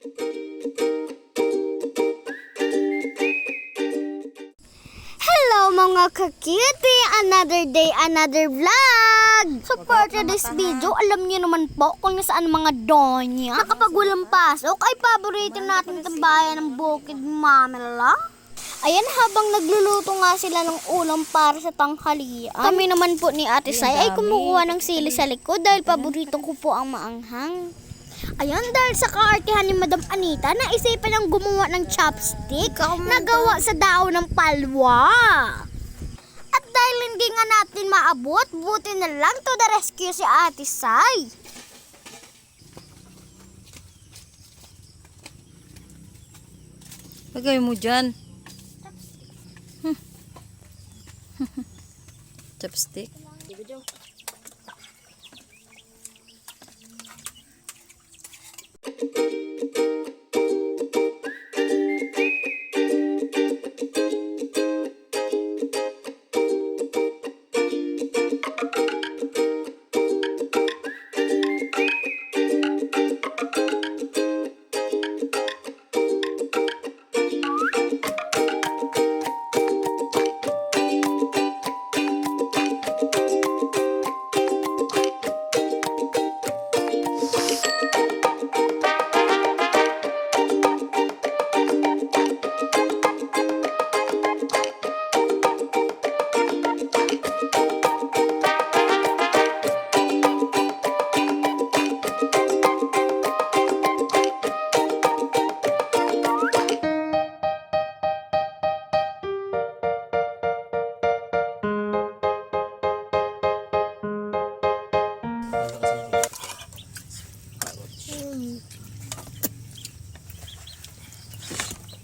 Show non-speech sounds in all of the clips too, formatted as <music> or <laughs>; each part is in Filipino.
Hello mga ka-cutie! Another day, another vlog! So for today's video, alam niyo naman po kung saan mga donya na kapag walang pasok ay paborito natin itong bayan ng Bukid Mamela. Ayan, habang nagluluto nga sila ng ulam para sa tanghalian. Kami naman po ni Ate Sai ay kumukuha ng sili sa likod dahil paborito ko po ang maanghang. Ayan, dahil sa kaartihan ni Madam Anita, naisipan ang gumawa ng chopstick na gawa sa daon ng palwa. At dahil hindi nga natin maabot, buti na lang to the rescue si Ate Sai. Lagay mo dyan. Hmm. Chopstick. <laughs>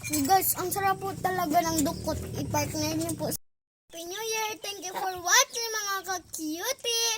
Guys, ang sarap po talaga ng dukot. I-partner niyo po. Happy New Year! Thank you for watching mga ka-cutie!